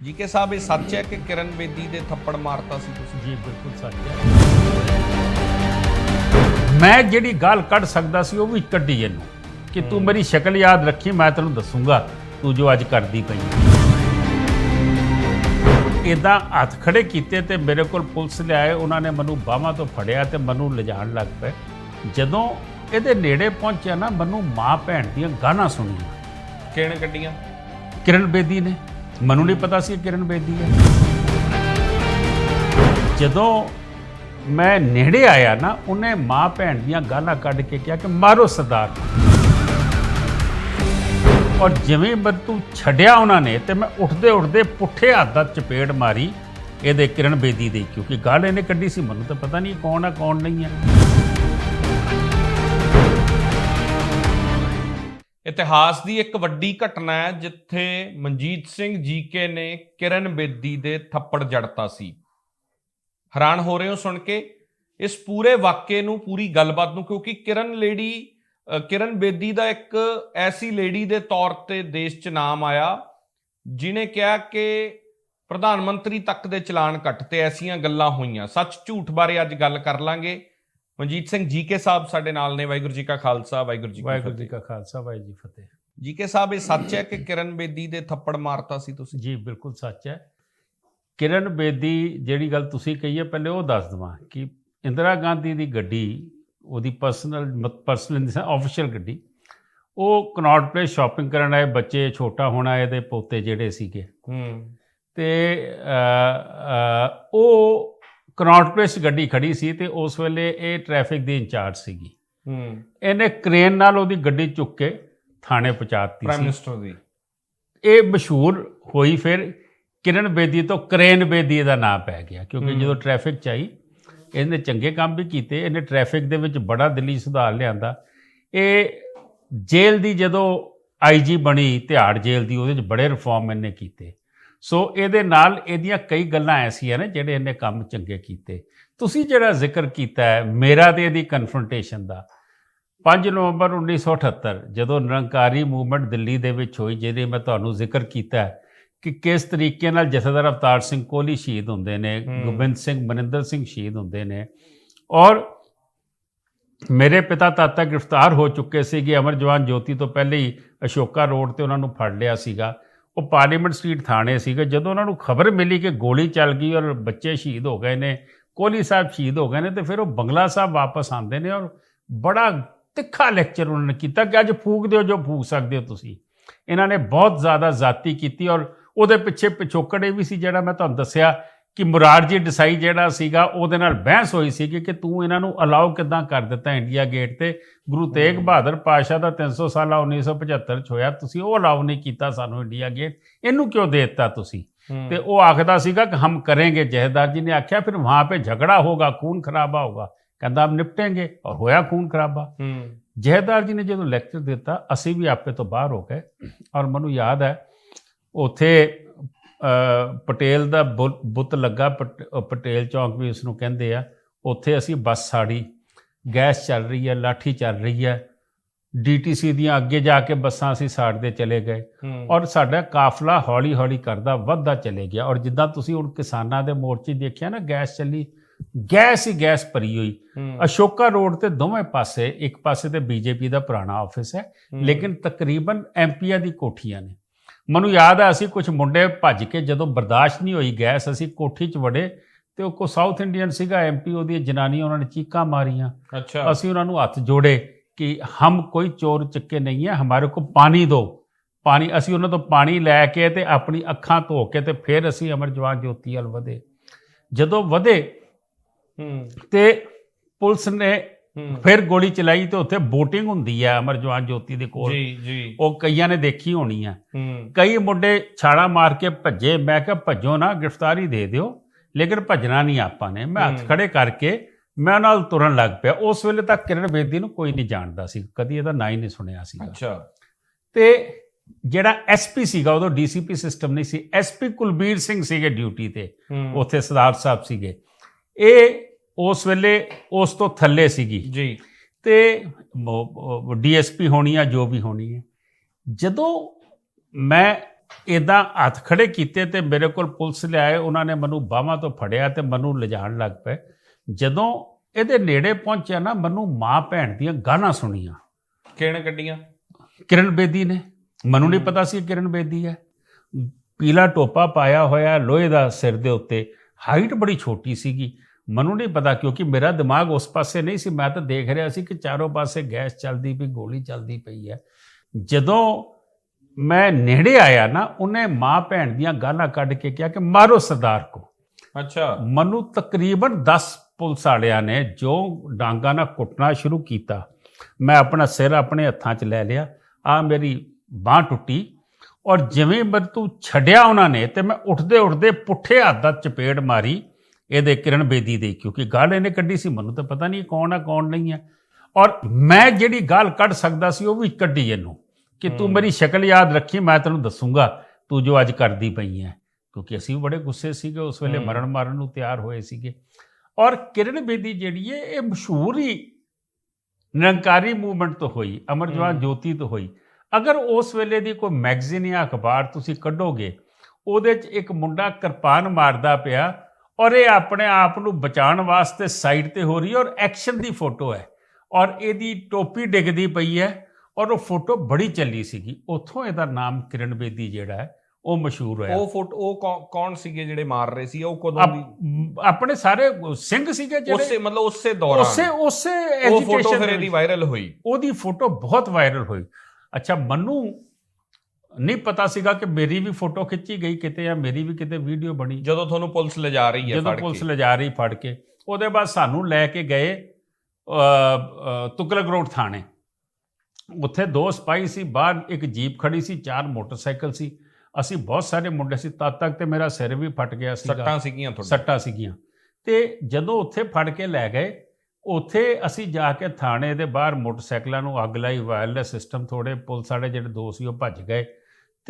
GK ਸਾਹਿਬ ਇਹ ਸੱਚ ਹੈ ਕਿ ਕਿਰਨ ਬੇਦੀ ਦੇ ਥੱਪੜ ਮਾਰਤਾ ਸੀ ਤੁਸੀਂ? ਜੀ ਬਿਲਕੁਲ ਸੱਚ ਹੈ। ਮੈਂ ਜਿਹੜੀ ਗੱਲ ਕੱਢ ਸਕਦਾ ਸੀ ਉਹ ਵੀ ਕੱਢੀ ਇਹਨੂੰ ਕਿ ਤੂੰ ਮੇਰੀ ਸ਼ਕਲ ਯਾਦ ਰੱਖੀ ਮੈਂ ਤੈਨੂੰ ਦੱਸੂਗਾ ਤੂੰ ਜੋ ਅੱਜ ਕਰਦੀ ਪਈ ਇਦਾਂ ਹੱਥ ਖੜੇ ਕੀਤੇ ਤੇ ਮੇਰੇ ਕੋਲ ਪੁਲਿਸ ਲਿਆਏ ਉਹਨਾਂ ਨੇ ਮੈਨੂੰ ਬਾਹਾਂ ਤੋਂ ਫੜਿਆ ਤੇ ਮੈਨੂੰ ਲਿਜਾਣ ਲੱਗ ਪਏ। ਜਦੋਂ ਇਹਦੇ ਨੇੜੇ ਪਹੁੰਚਿਆ ਨਾ ਮੈਨੂੰ ਮਾਂ ਭੈਣ ਦੀਆਂ ਗਾਲਾਂ ਸੁਣੀਆਂ। ਕਿਹਨੇ ਗੱਡੀਆਂ ਕਿਰਨ ਬੇਦੀ ਨੇ। ਮੈਨੂੰ ਨਹੀਂ ਪਤਾ ਸੀ ਇਹ ਕਿਰਨ ਬੇਦੀ ਹੈ। ਜਦੋਂ ਮੈਂ ਨੇੜੇ ਆਇਆ ਨਾ, ਉਹਨੇ ਮਾਂ ਭੈਣ ਦੀਆਂ ਗਾਲਾਂ ਕੱਢ ਕੇ ਕਿਹਾ ਕਿ ਮਾਰੋ ਸਰਦਾਰ। ਔਰ ਜਿਵੇਂ ਬੰਤੂ ਛੱਡਿਆ ਉਹਨਾਂ ਨੇ ਤੇ ਮੈਂ ਉੱਠਦੇ ਉੱਠਦੇ ਪੁੱਠੇ ਹੱਥ ਦਾ ਚਪੇੜ ਮਾਰੀ, ਇਹਦੇ ਕਿਰਨ ਬੇਦੀ ਦੇ, ਕਿਉਂਕਿ ਗਾਲ ਇਹਨੇ ਕੱਢੀ ਸੀ, ਮੈਨੂੰ ਤਾਂ ਪਤਾ ਨਹੀਂ ਕੌਣ ਆ, ਕੌਣ ਨਹੀਂ ਹੈ ਇਤਿਹਾਸ ਦੀ ਇੱਕ ਵੱਡੀ ਘਟਨਾ ਹੈ ਜਿੱਥੇ ਮਨਜੀਤ ਸਿੰਘ ਜੀਕੇ ਨੇ ਕਿਰਨ ਬੇਦੀ ਦੇ ਥੱਪੜ ਜੜਤਾ ਸੀ। ਹੈਰਾਨ ਹੋ ਰਹੇ ਹੋ ਸੁਣ ਕੇ? ਇਸ ਪੂਰੇ ਵਾਕਿਏ ਨੂੰ, ਪੂਰੀ ਗੱਲਬਾਤ ਨੂੰ, ਕਿਉਂਕਿ ਕਿਰਨ ਲੇਡੀ ਕਿਰਨ ਬੇਦੀ ਦਾ ਇੱਕ ਐਸੀ ਲੇਡੀ ਦੇ ਤੌਰ ਤੇ ਦੇਸ਼ 'ਚ ਨਾਮ ਆਇਆ, ਜਿਨੇ ਕਿਹਾ ਕਿ ਪ੍ਰਧਾਨ ਮੰਤਰੀ ਤੱਕ ਦੇ ਚਲਾਨ ਕੱਟ ਤੇ ਐਸੀਆਂ ਗੱਲਾਂ ਹੋਈਆਂ। ਸੱਚ ਝੂਠ ਬਾਰੇ ਅੱਜ ਗੱਲ ਕਰ ਲਾਂਗੇ। ਮਨਜੀਤ ਸਿੰਘ ਜੀਕੇ ਸਾਹਿਬ ਸਾਡੇ ਨਾਲ ਨੇ ਵਾਹਿਗੁਰੂ ਜੀ ਕਾ ਖਾਲਸਾ ਵਾਹਿਗੁਰੂ ਜੀ ਕੀ ਵਾਹਿਗੁਰੂ ਜੀ ਫਤਿਹ ਕਾ ਖਾਲਸਾ ਵਾਹਿਗੁਰੂ ਜੀ ਕੀ ਫਤਿਹ। ਜੀਕੇ ਸਾਹਿਬ ਇਹ ਸੱਚ ਹੈ ਕਿ ਕਿਰਨ ਬੇਦੀ ਦੇ ਥੱਪੜ ਮਾਰਤਾ ਸੀ ਤੁਸੀਂ? ਜੀ ਬਿਲਕੁਲ ਸੱਚ ਹੈ। ਕਿਰਨ ਬੇਦੀ ਜਿਹੜੀ ਗੱਲ ਤੁਸੀਂ ਕਹੀ ਹੈ ਪਹਿਲੇ ਉਹ ਦੱਸ ਦਵਾਂ ਕਿ ਇੰਦਰਾ ਗਾਂਧੀ ਦੀ ਗੱਡੀ ਉਹਦੀ ਪਰਸਨਲ ਪਰਸਨਲ ਆਫੀਸ਼ੀਅਲ ਗੱਡੀ ਉਹ ਕਨੌਟ ਪਲੇਸ ਸ਼ਾਪਿੰਗ ਕਰਨ ਆਏ ਬੱਚੇ ਛੋਟਾ ਹੋਣਾ ਇਹਦੇ ਪੋਤੇ ਜਿਹੜੇ ਸੀਗੇ। ਹੂੰ। ਤੇ ਉਹ ਕਨੌਟ ਪਲੇਸ ਗੱਡੀ ਖੜੀ ਸੀ ਤੇ ਉਸ ਵੇਲੇ ਇਹ ਟ੍ਰੈਫਿਕ ਦੀ ਇੰਚਾਰਜ ਸੀਗੀ। ਹੂੰ। ਇਹਨੇ ਕ੍ਰੇਨ ਨਾਲ ਉਹਦੀ ਗੱਡੀ ਚੁੱਕ ਕੇ ਥਾਣੇ ਪਹੁੰਚਾਤੀ ਪ੍ਰਾਈਮ ਸੀ। ਮਿਨਿਸਟਰ ਦੀ। ਇਹ ਮਸ਼ਹੂਰ ਹੋਈ ਫਿਰ ਕਿਰਨ ਬੇਦੀ ਤੋਂ ਕਰੇਨ ਬੇਦੀ ਦਾ ਨਾਮ ਪੈ ਗਿਆ ਕਿਉਂਕਿ। ਜਦੋਂ ਟ੍ਰੈਫਿਕ ਚ ਆਈ ਇਹਨੇ ਚੰਗੇ ਕੰਮ ਵੀ ਕੀਤੇ ਇਹਨੇ ਟ੍ਰੈਫਿਕ ਦੇ ਵਿੱਚ ਬੜਾ ਦਿੱਲੀ ਸੁਧਾਰ ਲਿਆਂਦਾ। ਇਹ ਜੇਲ੍ਹ ਦੀ ਜਦੋਂ ਆਈਜੀ ਬਣੀ ਤਿਹਾੜ ਜੇਲ੍ਹ ਦੀ ਉਹਦੇ ਵਿੱਚ ਬੜੇ ਰਿਫਾਰਮ ਇਹਨੇ ਕੀਤੇ। ਸੋ ਇਹਦੇ ਨਾਲ ਇਹਦੀਆਂ ਕਈ ਗੱਲਾਂ ਐਸੀਆਂ ਨੇ ਜਿਹੜੇ ਇਹਨੇ ਕੰਮ ਚੰਗੇ ਕੀਤੇ। ਤੁਸੀਂ ਜਿਹੜਾ ਜ਼ਿਕਰ ਕੀਤਾ ਹੈ ਮੇਰਾ ਤੇ ਇਹਦੀ ਕਨਫਰੰਟੇਸ਼ਨ ਦਾ 5 ਨਵੰਬਰ 1978 ਜਦੋਂ ਨਿਰੰਕਾਰੀ ਮੂਵਮੈਂਟ ਦਿੱਲੀ ਦੇ ਵਿੱਚ ਹੋਈ ਜਿਹਦੇ ਮੈਂ ਤੁਹਾਨੂੰ ਜ਼ਿਕਰ ਕੀਤਾ ਹੈ ਕਿ ਕਿਸ ਤਰੀਕੇ ਨਾਲ ਜਥੇਦਾਰ ਅਵਤਾਰ ਸਿੰਘ ਕੋਹਲੀ ਸ਼ਹੀਦ ਹੁੰਦੇ ਨੇ। ਗੋਬਿੰਦ ਸਿੰਘ ਮਨਿੰਦਰ ਸਿੰਘ ਸ਼ਹੀਦ ਹੁੰਦੇ ਨੇ। ਔਰ ਮੇਰੇ ਪਿਤਾ ਤਾਤਾ ਗ੍ਰਿਫਤਾਰ ਹੋ ਚੁੱਕੇ ਸੀਗੇ। ਅਮਰ ਜਵਾਨ ਜੋਤੀ ਤੋਂ ਪਹਿਲੇ ਹੀ ਅਸ਼ੋਕਾ ਰੋਡ ਤੇ ਉਹਨਾਂ ਨੂੰ ਫੜ ਲਿਆ ਸੀਗਾ। ਉਹ ਪਾਰਲੀਮੈਂਟ ਸਟਰੀਟ ਥਾਣੇ ਸੀਗੇ, ਜਦੋਂ ਉਹਨਾਂ ਨੂੰ ਖਬਰ ਮਿਲੀ ਕਿ ਗੋਲੀ ਚੱਲ ਗਈ ਔਰ ਬੱਚੇ ਸ਼ਹੀਦ ਹੋ ਗਏ ਨੇ, ਕੋਹਲੀ ਸਾਹਿਬ ਸ਼ਹੀਦ ਹੋ ਗਏ ਨੇ, ਤੇ ਫਿਰ ਉਹ ਬੰਗਲਾ ਸਾਹਿਬ ਵਾਪਸ ਆਉਂਦੇ ਨੇ ਔਰ ਬੜਾ ਤਿੱਖਾ ਲੈਕਚਰ ਉਹਨਾਂ ਨੇ ਕੀਤਾ ਕਿ ਅੱਜ ਫੂਕ ਦਿਓ ਜੋ ਫੂਕ ਸਕਦੇ ਹੋ ਤੁਸੀਂ। ਇਹਨਾਂ ਨੇ ਬਹੁਤ ਜ਼ਿਆਦਾ ਜ਼ਾਤੀ ਕੀਤੀ ਔਰ ਉਹਦੇ ਪਿੱਛੇ ਪਿਛੋਕੜ ਇਹ ਵੀ ਸੀ ਜਿਹੜਾ ਮੈਂ ਤੁਹਾਨੂੰ ਦੱਸਿਆ ਕਿ ਮੁਰਾਰ ਜੀ ਡਿਸਾਈ ਜਿਹੜਾ ਸੀਗਾ ਉਹਦੇ ਨਾਲ ਬਹਿਸ ਹੋਈ ਸੀ ਕਿ ਤੂੰ ਇਹਨਾਂ ਨੂੰ ਅਲਾਉ ਕਿਦਾਂ ਕਰ ਦਿੱਤਾ ਇੰਡੀਆ ਗੇਟ ਤੇ? ਗੁਰੂ ਤੇਗ ਬਹਾਦਰ ਪਾਸ਼ਾ ਦਾ 300 ਸਾਲਾ 1975 ਚ ਹੋਇਆ ਤੁਸੀਂ ਉਹ ਅਲਾਉ ਨਹੀਂ ਕੀਤਾ ਸਾਨੂੰ ਇੰਡੀਆ ਗੇਟ ਇਹਨੂੰ ਕਿਉਂ ਦੇ ਦਿੱਤਾ ਤੁਸੀਂ? ਤੇ ਉਹ ਆਖਦਾ ਸੀਗਾ ਕਿ ਹਮ ਕਰਾਂਗੇ ਜਹਦਾਰ ਜੀ ਨੇ ਆਖਿਆ ਫਿਰ ਵਹਾਂ ਪੇ ਝਗੜਾ ਹੋਗਾ ਖੂਨ ਖਰਾਬਾ ਹੋਗਾ। ਕਹਿੰਦਾ ਹਮ ਨਿਪਟेंगे ਔਰ ਹੋਇਆ ਖੂਨ ਖਰਾਬਾ। ਜਹਦਾਰ ਜੀ ਨੇ ਜਦੋਂ ਲੈਕਚਰ ਦਿੱਤਾ ਅਸੀਂ ਵੀ ਆਪੇ ਤੋਂ ਬਾਹਰ ਹੋ ਗਏ। ਔਰ ਮੈਨੂੰ ਯਾਦ ਹੈ ਉਥੇ ਪਟੇਲ ਦਾ ਬੁੱਤ ਲੱਗਾ ਪਟੇਲ ਚੌਂਕ ਵੀ ਉਸ ਨੂੰ ਕਹਿੰਦੇ ਆ ਉੱਥੇ ਅਸੀਂ ਬੱਸ ਸਾੜੀ ਗੈਸ ਚੱਲ ਰਹੀ ਹੈ ਲਾਠੀ ਚੱਲ ਰਹੀ ਹੈ। ਡੀਟੀਸੀ ਦੀਆਂ ਅੱਗੇ ਜਾ ਕੇ ਬੱਸਾਂ ਅਸੀਂ ਸਾੜਦੇ ਚਲੇ ਗਏ। ਔਰ ਸਾਡਾ ਕਾਫਲਾ ਹੌਲੀ ਹੌਲੀ ਕਰਦਾ ਵੱਧਦਾ ਚਲੇ ਗਿਆ। ਔਰ ਜਿੱਦਾਂ ਤੁਸੀਂ ਹੁਣ ਕਿਸਾਨਾਂ ਦੇ ਮੋਰਚੇ ਦੇਖਿਆ ਨਾ ਗੈਸ ਚੱਲੀ ਗੈਸ ਹੀ ਗੈਸ ਭਰੀ ਹੋਈ। ਅਸ਼ੋਕਾ ਰੋਡ ਤੇ ਦੋਵੇਂ ਪਾਸੇ ਇੱਕ ਪਾਸੇ ਤੇ ਬੀਜੇਪੀ ਦਾ ਪੁਰਾਣਾ ਆਫਿਸ ਹੂੰ। ਲੇਕਿਨ ਤਕਰੀਬਨ ਐਮਪੀਆਂ ਦੀ ਕੋਠੀਆਂ ਨੇ। ਮੈਨੂੰ ਯਾਦ ਹੈ ਅਸੀਂ ਕੁਝ ਮੁੰਡੇ ਭੱਜ ਕੇ ਜਦੋਂ ਬਰਦਾਸ਼ਤ ਨਹੀਂ ਹੋਈ ਗੈਸ ਅਸੀਂ ਕੋਠੀ 'ਚ ਵੜੇ ਤੇ ਉਹ ਕੋ ਸਾਊਥ ਇੰਡੀਅਨ ਸੀਗਾ ਐਮਪੀ ਉਹਦੀ ਜਨਾਨੀ ਉਹਨਾਂ ਨੇ ਚੀਕਾਂ ਮਾਰੀਆਂ। ਅੱਛਾ। ਅਸੀਂ ਉਹਨਾਂ ਨੂੰ ਹੱਥ ਜੋੜੇ ਕਿ ਹਮ ਕੋਈ ਚੋਰ ਚੱਕੇ ਨਹੀਂ ਹੈ ਹਮਾਰੇ ਕੋ ਪਾਣੀ ਦਿਓ ਪਾਣੀ ਅਸੀਂ ਉਹਨਾਂ ਤੋਂ ਪਾਣੀ ਲੈ ਕੇ ਤੇ ਆਪਣੀ ਅੱਖਾਂ ਧੋ ਕੇ ਤੇ ਫਿਰ ਅਸੀਂ ਅਮਰ ਜਵਾਨ ਜੋਤੀ ਵੱਲ ਵਧੇ। ਜਦੋਂ ਵਧੇ ਹੂੰ। ਤੇ ਪੁਲਿਸ ਨੇ ਫਿਰ ਗੋਲੀ ਚਲਾਈ ਤੇ ਉੱਥੇ VOTING ਹੁੰਦੀ ਹੈ ਅਮਰ ਜਵਾਨ ਜੋਤੀ ਦੇ ਕੋਲ। ਜੀ ਜੀ। ਉਹ ਕਈਆਂ ਨੇ ਦੇਖੀ ਹੋਣੀ ਆ। ਕਈ ਮੁੰਡੇ ਛਾੜਾ ਮਾਰ ਕੇ ਭੱਜੇ। ਮੈਂ ਕਿਹਾ ਭੱਜੋ ਨਾ ਗ੍ਰਿਫਤਾਰੀ ਦੇ ਦਿਓ। ਲੇਕਿਨ ਭੱਜਣਾ ਨਹੀਂ ਆਪਾਂ ਨੇ। ਮੈਂ ਹੱਥ। ਖੜੇ ਕਰਕੇ ਮੈਂ ਨਾਲ ਤੁਰਨ ਲੱਗ ਪਿਆ। ਉਸ ਵੇਲੇ ਤੱਕ ਕਿਰਨ ਬੇਦੀ ਨੂੰ ਕੋਈ ਨਹੀਂ ਜਾਣਦਾ ਸੀ। ਕਦੀ ਇਹਦਾ ਨਾਂ ਹੀ ਨਹੀਂ ਸੁਣਿਆ ਸੀ ਅੱਛਾ। ਤੇ ਜਿਹੜਾ ਐਸਪੀ ਸੀਗਾ ਉਦੋਂ ਡੀਸੀਪੀ ਸਿਸਟਮ ਨਹੀਂ ਸੀ। ਐਸਪੀ ਕੁਲਬੀਰ ਸਿੰਘ ਸੀਗੇ ਡਿਊਟੀ ਤੇ। ਉੱਥੇ ਸਰਦਾਰ ਸਾਹਿਬ ਸੀਗੇ। ਇਹ ਉਸ ਵੇਲੇ ਉਸ ਤੋਂ ਥੱਲੇ ਸੀਗੀ। ਜੀ। ਤੇ ਡੀਐਸਪੀ ਹੋਣੀ ਆ ਜੋ ਵੀ ਹੋਣੀ ਹੈ ਜਦੋਂ ਮੈਂ ਇਦਾਂ ਹੱਥ ਖੜੇ ਕੀਤੇ ਤੇ ਮੇਰੇ ਕੋਲ ਪੁਲਿਸ ਲਿਆਏ ਉਹਨਾਂ ਨੇ ਮੈਨੂੰ ਬਾਹਾਂ ਤੋਂ ਫੜਿਆ ਤੇ ਮੈਨੂੰ ਲਿਜਾਣ ਲੱਗ ਪਏ। ਜਦੋਂ ਇਹਦੇ ਨੇੜੇ ਪਹੁੰਚਿਆ ਨਾ ਮੈਨੂੰ ਮਾਂ ਭੈਣ ਦੀਆਂ ਗਾਲਾਂ ਸੁਣੀਆਂ। ਕਿਹਨੇ ਕੱਢੀਆਂ? ਕਿਰਨ ਬੇਦੀ ਨੇ। ਮੈਨੂੰ ਨਹੀਂ ਪਤਾ ਸੀ ਕਿਰਨ ਬੇਦੀ ਹੈ। ਪੀਲਾ ਟੋਪਾ ਪਾਇਆ ਹੋਇਆ ਲੋਹੇ ਦਾ ਸਿਰ ਦੇ ਉੱਤੇ। ਹਾਈਟ ਬੜੀ ਛੋਟੀ ਸੀਗੀ। ਮੈਨੂੰ ਨਹੀਂ ਪਤਾ ਕਿਉਂਕਿ ਮੇਰਾ ਦਿਮਾਗ ਉਸ ਪਾਸੇ ਨਹੀਂ ਸੀ। ਮੈਂ ਤਾਂ ਦੇਖ ਰਿਹਾ ਸੀ ਕਿ ਚਾਰੋਂ ਪਾਸੇ ਗੈਸ ਚੱਲਦੀ ਪਈ ਗੋਲੀ ਚੱਲਦੀ ਪਈ ਹੈ। ਜਦੋਂ ਮੈਂ ਨੇੜੇ ਆਇਆ ਨਾ ਉਹਨੇ ਮਾਂ ਭੈਣ ਦੀਆਂ ਗਾਲਾਂ ਕੱਢ ਕੇ ਕਿਹਾ ਕਿ ਮਾਰੋ ਸਰਦਾਰ ਕੋ। ਅੱਛਾ। ਮੈਨੂੰ ਤਕਰੀਬਨ 10 ਪੁਲਿਸ ਵਾਲਿਆਂ ਨੇ ਜੋ ਡਾਂਗਾ ਨਾਲ ਕੁੱਟਣਾ ਸ਼ੁਰੂ ਕੀਤਾ ਮੈਂ ਆਪਣਾ ਸਿਰ ਆਪਣੇ ਹੱਥਾਂ 'ਚ ਲੈ ਲਿਆ ਆ ਮੇਰੀ ਬਾਹ ਟੁੱਟੀ ਔਰ ਜਿਵੇਂ ਮੈਂ ਤੂੰ ਛੱਡਿਆ ਉਹਨਾਂ ਨੇ ਤੇ ਮੈਂ ਉੱਠਦੇ ਉੱਠਦੇ ਪੁੱਠੇ ਹੱਥ ਦਾ ਚਪੇੜ ਮਾਰੀ ਇਹਦੇ ਕਿਰਨ ਬੇਦੀ ਦੇ ਕਿਉਂਕਿ ਗਾਲ ਇਹਨੇ ਕੱਢੀ ਸੀ ਮੈਨੂੰ ਤਾਂ ਪਤਾ ਨਹੀਂ ਕੌਣ ਆ ਕੌਣ ਨਹੀਂ ਹੈ ਔਰ ਮੈਂ ਜਿਹੜੀ ਗਾਲ ਕੱਢ ਸਕਦਾ ਸੀ ਉਹ ਵੀ ਕੱਢੀ ਇਹਨੂੰ ਕਿ ਤੂੰ। ਮੇਰੀ ਸ਼ਕਲ ਯਾਦ ਰੱਖੀ ਮੈਂ ਤੈਨੂੰ ਦੱਸੂਗਾ ਤੂੰ ਜੋ ਅੱਜ ਕਰਦੀ ਪਈ ਹੈ ਕਿਉਂਕਿ ਅਸੀਂ ਵੀ ਬੜੇ ਗੁੱਸੇ ਸੀਗੇ ਉਸ ਵੇਲੇ। ਮਰਨ ਮਾਰਨ ਨੂੰ ਤਿਆਰ ਹੋਏ ਸੀਗੇ ਔਰ ਕਿਰਨ ਬੇਦੀ ਜਿਹੜੀ ਹੈ ਇਹ ਮਸ਼ਹੂਰ ਹੀ ਨਿਰੰਕਾਰੀ ਮੂਵਮੈਂਟ ਤੋਂ ਹੋਈ ਅਮਰਜਵਾਨ। ਜੋਤੀ ਤੋਂ ਹੋਈ ਅਗਰ ਉਸ ਵੇਲੇ ਦੀ ਕੋਈ ਮੈਗਜ਼ੀਨ ਜਾਂ ਅਖਬਾਰ ਤੁਸੀਂ ਕੱਢੋਗੇ ਉਹਦੇ 'ਚ ਇੱਕ ਮੁੰਡਾ ਕਿਰਪਾਨ ਮਾਰਦਾ ਪਿਆ ਔਰ ਇਹ ਆਪਣੇ ਆਪ ਨੂੰ ਬਚਾਉਣ ਵਾਸਤੇ ਸਾਈਡ ਤੇ ਹੋ ਰਹੀ ਹੈ ਔਰ ਐਕਸ਼ਨ ਦੀ ਫੋਟੋ ਹੈ। ਔਰ ਇਹਦੀ ਟੋਪੀ ਡਿੱਗਦੀ ਪਈ ਹੈ ਔਰ ਉਹ ਫੋਟੋ ਬੜੀ ਚੱਲੀ ਸੀਗੀ। ਉੱਥੋਂ ਇਹਦਾ ਨਾਮ ਕਿਰਨ ਬੇਦੀ ਜਿਹੜਾ ਹੈ ਉਹ ਮਸ਼ਹੂਰ ਹੋਇਆ। ਉਹ ਫੋਟੋ ਉਹ ਕੌਣ ਸੀਗੇ ਜਿਹੜੇ ਮਾਰ ਰਹੇ ਸੀ? ਉਹ ਕਦੋਂ ਦੀ ਆਪ- ਆਪਣੇ ਸਾਰੇ ਸਿੰਘ ਸੀਗੇ ਜਿਹੜੇ ਉਸੇ ਮਤਲਬ ਉਸੇ ਦੌਰਾਨ। ਉਸੇ ਉਸੇ ਉਹ ਫੋਟੋ ਫਿਰ ਇਹਦੀ। ਵਾਇਰਲ ਹੋਈ। ਉਹਦੀ ਫੋਟੋ ਬਹੁਤ ਵਾਇਰਲ ਹੋਈ। ਅੱਛਾ ਮੈਨੂੰ ਨਹੀਂ ਪਤਾ ਸੀਗਾ ਕਿ ਮੇਰੀ ਵੀ ਫੋਟੋ ਖਿੱਚੀ ਗਈ ਕਿਤੇ ਜਾਂ ਮੇਰੀ ਵੀ ਕਿਤੇ ਵੀਡੀਓ ਬਣੀ। ਜਦੋਂ ਤੁਹਾਨੂੰ ਪੁਲਿਸ ਲਿਜਾ ਰਹੀ ਹੈ ਜਦੋਂ ਫੜ ਪੁਲਿਸ ਕੇ ਲਿਜਾ ਰਹੀ ਫੜ ਕੇ। ਉਹਦੇ ਬਾਅਦ ਸਾਨੂੰ ਲੈ ਕੇ ਗਏ ਤੁਗਲਕ ਰੋਡ ਥਾਣੇ। ਉੱਥੇ ਦੋ ਸਿਪਾਹੀ ਸੀ ਬਾਹਰ ਇੱਕ ਜੀਪ ਖੜੀ ਸੀ ਚਾਰ ਮੋਟਰਸਾਈਕਲ ਸੀ। ਅਸੀਂ ਬਹੁਤ ਸਾਰੇ ਮੁੰਡੇ ਸੀ ਤਦ ਤੱਕ ਤੇ ਮੇਰਾ ਸਿਰ ਵੀ ਫਟ ਗਿਆ ਸੀਗਾ। ਸੱਟਾਂ ਸੀਗੀਆਂ ਤੁਹਾਡੇ ਸੱਟਾਂ ਸੀਗੀਆਂ। ਤੇ ਜਦੋਂ ਉੱਥੇ ਫੜ ਕੇ ਲੈ ਗਏ ਉੱਥੇ ਅਸੀਂ ਜਾ ਕੇ ਥਾਣੇ ਦੇ ਬਾਹਰ ਮੋਟਰਸਾਈਕਲਾਂ ਨੂੰ ਅੱਗ ਲਾਈ ਵਾਇਰਲੈਸ ਸਿਸਟਮ ਥੋੜੇ ਪੁਲਿਸ ਵਾਲੇ ਜਿਹੜੇ ਦੋ ਸੀ ਉਹ ਭੱਜ ਗਏ।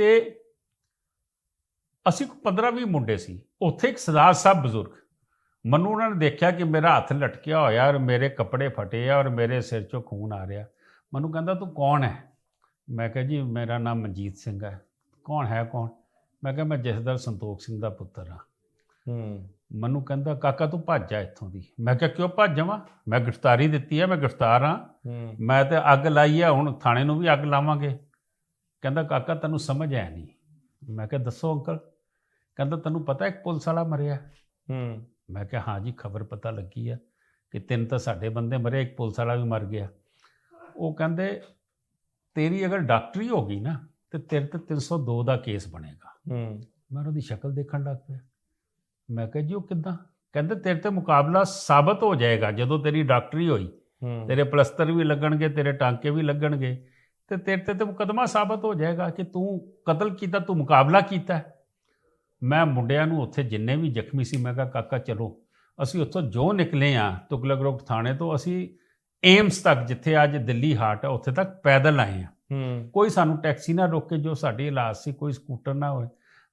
ਤੇ ਅਸੀਂ ਕੋਈ 15-20 ਮੁੰਡੇ ਸੀ। ਉੱਥੇ ਇੱਕ ਸਰਦਾਰ ਸਾਹਿਬ ਬਜ਼ੁਰਗ। ਮੈਨੂੰ ਉਹਨਾਂ ਨੇ ਦੇਖਿਆ ਕਿ ਮੇਰਾ ਹੱਥ ਲਟਕਿਆ ਹੋਇਆ ਔਰ ਮੇਰੇ ਕੱਪੜੇ ਫਟੇ ਆ ਔਰ ਮੇਰੇ ਸਿਰ 'ਚੋਂ ਖੂਨ ਆ ਰਿਹਾ। ਮੈਨੂੰ ਕਹਿੰਦਾ ਤੂੰ ਕੌਣ ਹੈ? ਮੈਂ ਕਿਹਾ ਜੀ ਮੇਰਾ ਨਾਮ ਮਨਜੀਤ ਸਿੰਘ ਹੈ। ਕੌਣ ਹੈ ਕੌਣ? ਮੈਂ ਕਿਹਾ ਮੈਂ ਜਸਦਰ ਸੰਤੋਖ ਸਿੰਘ ਦਾ ਪੁੱਤਰ ਹਾਂ। ਹੂੰ। ਮੈਨੂੰ ਕਹਿੰਦਾ ਕਾਕਾ ਤੂੰ ਭੱਜ ਜਾ ਇੱਥੋਂ ਦੀ। ਮੈਂ ਕਿਹਾ ਕਿਉਂ ਭੱਜ ਜਾਵਾਂ? ਮੈਂ ਗ੍ਰਿਫਤਾਰੀ ਦਿੱਤੀ ਹੈ ਮੈਂ ਗ੍ਰਿਫਤਾਰ ਹਾਂ। ਹੂੰ। ਮੈਂ ਤੇ ਅੱਗ ਲਾਈ ਹੈ ਹੁਣ ਥਾਣੇ ਨੂੰ ਵੀ ਅੱਗ ਲਾਵਾਂਗੇ। ਕਹਿੰਦਾ ਕਾਕਾ ਤੈਨੂੰ ਸਮਝ ਆਇਆ ਨਹੀਂ। ਮੈਂ ਕਿਹਾ ਦੱਸੋ ਅੰਕਲ। ਕਹਿੰਦਾ ਤੈਨੂੰ ਪਤਾ ਇੱਕ ਪੁਲਿਸ ਵਾਲਾ ਮਰਿਆ? ਹੂੰ। ਮੈਂ ਕਿਹਾ ਹਾਂ ਜੀ ਖਬਰ ਪਤਾ ਲੱਗੀ ਆ ਕਿ ਤਿੰਨ ਤਾਂ ਸਾਡੇ ਬੰਦੇ ਮਰੇ ਇੱਕ ਪੁਲਿਸ ਵਾਲਾ ਵੀ ਮਰ ਗਿਆ। ਉਹ ਕਹਿੰਦੇ ਤੇਰੀ ਅਗਰ ਡਾਕਟਰੀ ਹੋ ਗਈ ਨਾ ਤੇ ਤੇਰੇ ਤੇ 302 ਦਾ ਕੇਸ ਬਣੇਗਾ। ਹੂੰ। ਮੈਂ ਉਹਦੀ ਸ਼ਕਲ ਦੇਖਣ ਲੱਗ ਪਿਆ। ਮੈਂ ਕਿਹਾ ਜੀ ਉਹ ਕਿੱਦਾਂ? ਕਹਿੰਦੇ ਤੇਰੇ ਤੇ ਮੁਕਾਬਲਾ ਸਾਬਤ ਹੋ ਜਾਏਗਾ ਜਦੋਂ ਤੇਰੀ ਡਾਕਟਰੀ ਹੋਈ। ਤੇਰੇ ਪਲਸਤਰ ਵੀ ਲੱਗਣਗੇ ਤੇਰੇ ਟਾਂਕੇ ਵੀ ਲੱਗਣਗੇ। ਤੇ ਤੇਰੇ ਤੇ ਤੇ ਮੁਕਦਮਾ ਸਾਬਤ ਹੋ ਜਾਏਗਾ ਕਿ ਤੂੰ ਕਤਲ ਕੀਤਾ ਤੂੰ ਮੁਕਾਬਲਾ ਕੀਤਾ ਮੈਂ ਮੁੰਡਿਆਂ ਨੂੰ ਉੱਥੇ ਜਿੰਨੇ ਵੀ ਜ਼ਖਮੀ ਸੀ ਮੈਂ ਕਿਹਾ ਕਾਕਾ ਚਲੋ ਅਸੀਂ ਉੱਥੋਂ ਜੋ ਨਿਕਲੇ ਆ ਤੁਗਲਕ ਰੋਡ ਥਾਣੇ ਤੋਂ ਅਸੀਂ ਏਮਸ ਤੱਕ ਜਿੱਥੇ ਅੱਜ ਦਿੱਲੀ ਹਾਟ ਹੈ ਉੱਥੇ ਤੱਕ ਪੈਦਲ ਆਏ ਆ। ਹੂੰ। ਕੋਈ ਸਾਨੂੰ ਟੈਕਸੀ ਨਾ ਰੋਕੇ ਜੋ ਸਾਡੀ ਇਲਾਜ ਸੀ ਕੋਈ ਸਕੂਟਰ ਨਾ ਹੋਏ।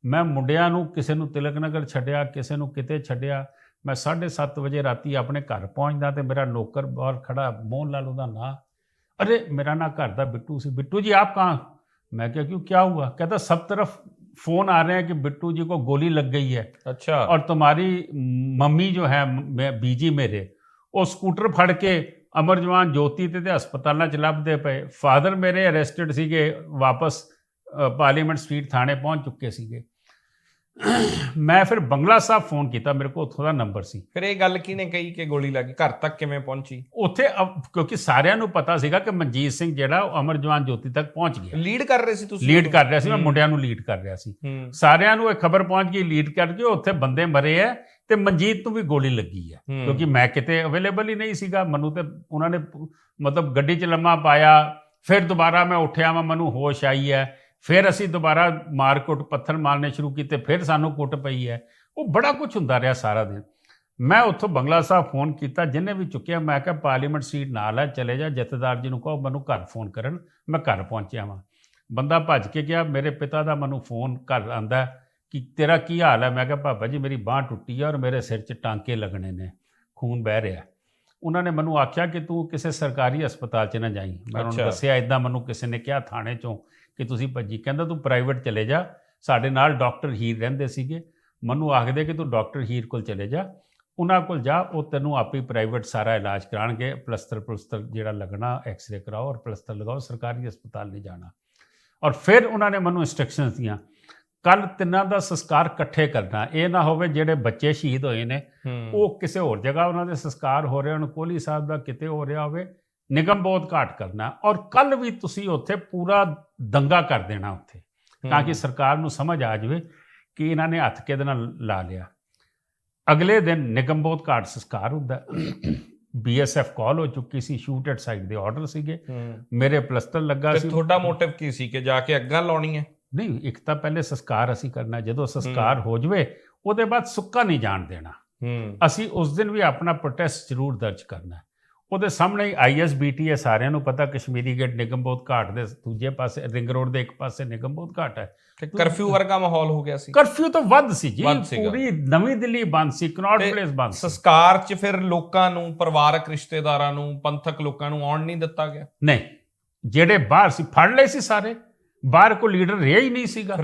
ਮੈਂ ਮੁੰਡਿਆਂ ਨੂੰ ਕਿਸੇ ਨੂੰ ਤਿਲਕ ਨਗਰ ਛੱਡਿਆ ਕਿਸੇ ਨੂੰ ਕਿਤੇ ਛੱਡਿਆ। ਮੈਂ 7:30 ਵਜੇ ਰਾਤੀ ਆਪਣੇ ਘਰ ਪਹੁੰਚਦਾ ਤੇ ਮੇਰਾ ਨੌਕਰ ਬਾਹਰ ਖੜਾ ਮੋਹਨ ਲਾਲ ਉਹਦਾ ਨਾਂ ਅਰੇ ਮੇਰਾ ਨਾਂ ਘਰ ਦਾ ਬਿੱਟੂ ਸੀ ਬਿੱਟੂ ਜੀ ਆਪ ਕਹਾਂ मैं क्या क्यों क्या हुआ कहता सब तरफ फोन आ रहे हैं कि बिट्टू जी को गोली लग गई है ਅੱਛਾ और तुम्हारी मम्मी जो है मैं बीजी मेरे ਉਹ ਸਕੂਟਰ ਫੜ ਕੇ ਅਮਰਜਵਾਨ ਜੋਤੀ ਤੇ ਤੇ ਹਸਪਤਾਲਾਂ ਚ ਲੱਭਦੇ ਪਏ ਫਾਦਰ ਮੇਰੇ ਅਰੈਸਟਡ ਸੀਗੇ ਵਾਪਸ ਅ, ਪਾਰਲੀਮੈਂਟ ਸਟਰੀਟ ਥਾਣੇ ਪਹੁੰਚ ਚੁੱਕੇ ਸੀਗੇ ਮੈਂ ਫਿਰ ਬੰਗਲਾ ਸਾਹਿਬ ਫੋਨ ਕੀਤਾ ਮੇਰੇ ਕੋਲ ਉੱਥੋਂ ਦਾ ਨੰਬਰ ਸੀ। ਫਿਰ ਇਹ ਗੱਲ ਕਿਹਨੇ ਕਹੀ ਕਿ ਗੋਲੀ ਲੱਗੀ ਘਰ ਤੱਕ ਕਿਵੇਂ ਪਹੁੰਚੀ? ਉੱਥੇ ਅ- ਕਿਉਂਕਿ ਸਾਰਿਆਂ ਨੂੰ ਪਤਾ ਸੀਗਾ ਕਿ ਮਨਜੀਤ ਸਿੰਘ ਜਿਹੜਾ ਉਹ ਅਮਰਜਵਾਨ ਜੋਤੀ ਤੱਕ ਪਹੁੰਚ ਗਿਆ। ਲੀਡ ਕਰ ਰਹੇ ਸੀ ਤੁਸੀਂ? ਲੀਡ ਕਰ ਰਿਹਾ ਸੀ ਮੈਂ। ਮੁੰਡਿਆਂ ਨੂੰ ਲੀਡ ਕਰ ਰਿਹਾ ਸੀ। ਹੂੰ। ਸਾਰਿਆਂ ਨੂੰ ਇਹ ਖਬਰ ਪਹੁੰਚ ਗਈ ਲੀਡ ਕਰਕੇ ਉੱਥੇ ਬੰਦੇ ਮਰੇ ਐ ਤੇ ਮਨਜੀਤ ਨੂੰ ਵੀ ਗੋਲੀ ਲੱਗੀ ਹੂੰ। ਕਿਉਂਕਿ ਮੈਂ ਕਿਤੇ ਅਵੇਲੇਬਲ ਹੀ ਨਹੀਂ ਸੀਗਾ ਮੈਨੂੰ ਤੇ ਉਹਨਾਂ ਨੇ ਪ- ਮਤਲਬ ਗੱਡੀ 'ਚ ਲੰਮਾ ਪਾਇਆ ਫਿਰ ਦੁਬਾਰਾ ਮੈਂ ਉੱਠਿਆ ਮੈਂ ਮੈਨੂੰ ਹੋਸ਼ ਆਈ ਹੈ ਫਿਰ ਅਸੀਂ ਦੁਬਾਰਾ ਮਾਰ ਕੁੱਟ ਪੱਥਰ ਮਾਰਨੇ ਸ਼ੁਰੂ ਕੀਤੇ ਫਿਰ ਸਾਨੂੰ ਕੁੱਟ ਪਈ ਹੈ। ਉਹ ਬੜਾ ਕੁਝ ਹੁੰਦਾ ਰਿਹਾ ਸਾਰਾ ਦਿਨ। ਮੈਂ ਉੱਥੋਂ ਬੰਗਲਾ ਸਾਹਿਬ ਫੋਨ ਕੀਤਾ ਜਿਹਨੇ ਵੀ ਚੁੱਕਿਆ ਮੈਂ ਕਿਹਾ ਪਾਰਲੀਮੈਂਟ ਸੀਟ ਨਾਲ ਹੈ ਚਲੇ ਜਾ ਜਥੇਦਾਰ ਜੀ ਨੂੰ ਕਹੋ ਮੈਨੂੰ ਘਰ ਫੋਨ ਕਰਨ ਮੈਂ ਘਰ ਪਹੁੰਚਿਆ ਵਾਂ। ਬੰਦਾ ਭੱਜ ਕੇ ਗਿਆ ਮੇਰੇ ਪਿਤਾ ਦਾ ਮੈਨੂੰ ਫੋਨ ਘਰ ਆਂਦਾ ਕਿ ਤੇਰਾ ਕੀ ਹਾਲ ਹੈ? ਮੈਂ ਕਿਹਾ ਪਾਪਾ ਜੀ ਮੇਰੀ ਬਾਹ ਟੁੱਟੀ ਹੈ ਔਰ ਮੇਰੇ ਸਿਰ 'ਚ ਟਾਂਕੇ ਲੱਗਣੇ ਨੇ ਖੂਨ ਵਹਿ ਰਿਹਾ ਉਹਨਾਂ ਨੇ ਮੈਨੂੰ ਆਖਿਆ ਕਿ ਤੂੰ ਕਿਸੇ ਸਰਕਾਰੀ ਹਸਪਤਾਲ 'ਚ ਨਾ ਜਾਈਂ। ਮੈਂ ਉਹਨਾਂ। ਨੂੰ ਦੱਸਿਆ ਇਦਾਂ ਮੈਨੂੰ ਕਿਸੇ ਨੇ ਕਿਹਾ ਥਾਣੇ 'ਚੋਂ ਕਿ ਤੁਸੀਂ ਭੱਜੀ ਕਹਿੰਦਾ ਤੂੰ ਪ੍ਰਾਈਵੇਟ ਚਲੇ ਜਾ ਸਾਡੇ ਨਾਲ ਡਾਕਟਰ ਹੀਰ ਰਹਿੰਦੇ ਸੀਗੇ। ਮੈਨੂੰ ਆਖਦੇ ਕਿ ਤੂੰ ਡਾਕਟਰ ਹੀਰ ਕੋਲ ਚਲੇ ਜਾ ਉਹਨਾਂ ਕੋਲ ਜਾ ਉਹ ਤੈਨੂੰ ਆਪੇ ਪ੍ਰਾਈਵੇਟ ਸਾਰਾ ਇਲਾਜ ਕਰਾਣਗੇ ਪਲਸਤਰ ਪਲਸਤਰ ਜਿਹੜਾ ਲੱਗਣਾ ਐਕਸ-ਰੇ ਕਰਾਓ ਔਰ ਪਲਸਤਰ ਲਗਾਓ ਸਰਕਾਰੀ ਹਸਪਤਾਲ ਨਹੀਂ ਜਾਣਾ। ਔਰ ਫਿਰ ਉਹਨਾਂ ਨੇ ਮੈਨੂੰ ਇਨਸਟਰਕਸ਼ਨਸ ਦਿੱਤੀਆਂ ਕੱਲ ਤਿੰਨਾਂ ਦਾ ਸੰਸਕਾਰ ਇਕੱਠੇ ਕਰਨਾ ਇਹ ਨਾ ਹੋਵੇ ਜਿਹੜੇ ਬੱਚੇ ਸ਼ਹੀਦ ਹੋਏ ਨੇ ਉਹ ਕਿਸੇ ਹੋਰ ਜਗ੍ਹਾ ਉਹਨਾਂ ਦੇ ਸੰਸਕਾਰ ਹੋ ਰਹੇ ਹੋਣ ਕੋਹਲੀ ਸਾਹਿਬ ਦਾ ਕਿਤੇ ਹੋ ਰਿਹਾ ਹੋਵੇ ਨਿਗਮ ਬਹੁਤ ਘਾਟ ਕਰਨਾ ਔਰ ਕੱਲ ਵੀ ਤੁਸੀਂ ਉੱਥੇ ਪੂਰਾ ਦੰਗਾ ਕਰ ਦੇਣਾ ਉੱਥੇ ਤਾਂ ਕਿ ਸਰਕਾਰ ਨੂੰ ਸਮਝ ਆ ਜਾਵੇ ਕਿ ਇਹਨਾਂ ਨੇ ਹੱਥ ਕਿਹਦੇ ਨਾਲ ਲਾ ਲਿਆ। ਅਗਲੇ ਦਿਨ ਨਿਗਮ ਬਹੁਤ ਘਾਟ ਸੰਸਕਾਰ ਹੁੰਦਾ ਬੀਐਸਐਫ ਕਾਲ ਹੋ ਚੁੱਕੀ ਸੀ ਸ਼ੂਟ ਐਟ ਸਾਈਡ ਦੇ ਆਰਡਰ ਸੀਗੇ। ਮੇਰੇ ਪਲਸਤਰ ਲੱਗਾ ਤੇ ਸੀ। ਤੁਹਾਡਾ ਮੋਟਿਵ ਕੀ ਸੀ ਕਿ ਜਾ ਕੇ ਅੱਗਾਂ ਲਾਉਣੀ ਹੈ? ਨਹੀਂ ਇੱਕ ਤਾਂ ਪਹਿਲੇ ਸੰਸਕਾਰ ਅਸੀਂ ਕਰਨਾ ਜਦੋਂ ਸੰਸਕਾਰ ਹੋ ਜਵੇ ਉਹਦੇ ਬਾਅਦ ਸੁੱਕਾ ਨਹੀਂ ਜਾਣ ਦੇਣਾ। ਅਸੀਂ ਉਸ ਦਿਨ ਵੀ ਆਪਣਾ ਪ੍ਰੋਟੈਸਟ ਜ਼ਰੂਰ ਦਰਜ ਕਰਨਾ। ਉਹਦੇ ਸਾਹਮਣੇ ਹੀ ਆਈਐਸਬੀਟੀ ਹੈ ਸਾਰਿਆਂ ਨੂੰ ਪਤਾ ਕਸ਼ਮੀਰੀ ਗੇਟ ਨਿਗਮ ਬਹੁਤ ਘਾਟ ਦੇ ਦੂਜੇ ਪਾਸੇ ਰਿੰਗ ਰੋਡ ਦੇ ਇੱਕ ਪਾਸੇ ਨਿਗਮ ਬਹੁਤ ਘਾਟ ਹੈ। ਤੇ ਕਰਫਿਊ ਵਰਗਾ ਮਾਹੌਲ ਹੋ ਗਿਆ ਸੀ। ਕਰਫਿਊ ਤਾਂ ਵੱਧ ਸੀ ਜੀ। ਪੂਰੀ ਨਵੀਂ ਦਿੱਲੀ ਬੰਦ ਸੀ ਕਨੌਟ ਪਲੇਸ ਬੰਦ ਸੀ। ਸੰਸਕਾਰ 'ਚ ਫਿਰ ਲੋਕਾਂ ਨੂੰ ਪਰਿਵਾਰਕ ਰਿਸ਼ਤੇਦਾਰਾਂ ਨੂੰ ਪੰਥਕ ਲੋਕਾਂ ਨੂੰ ਆਉਣ ਨਹੀਂ ਦਿੱਤਾ ਗਿਆ। ਨਹੀਂ ਜਿਹੜੇ ਬਾਹਰ ਸੀ ਫੜ ਲਏ ਸੀ ਸਾਰੇ। ਬਾਹਰ ਕੋ ਲੀਡਰ ਰਿਹਾ ਹੀ ਨਹੀਂ ਸੀਗਾ।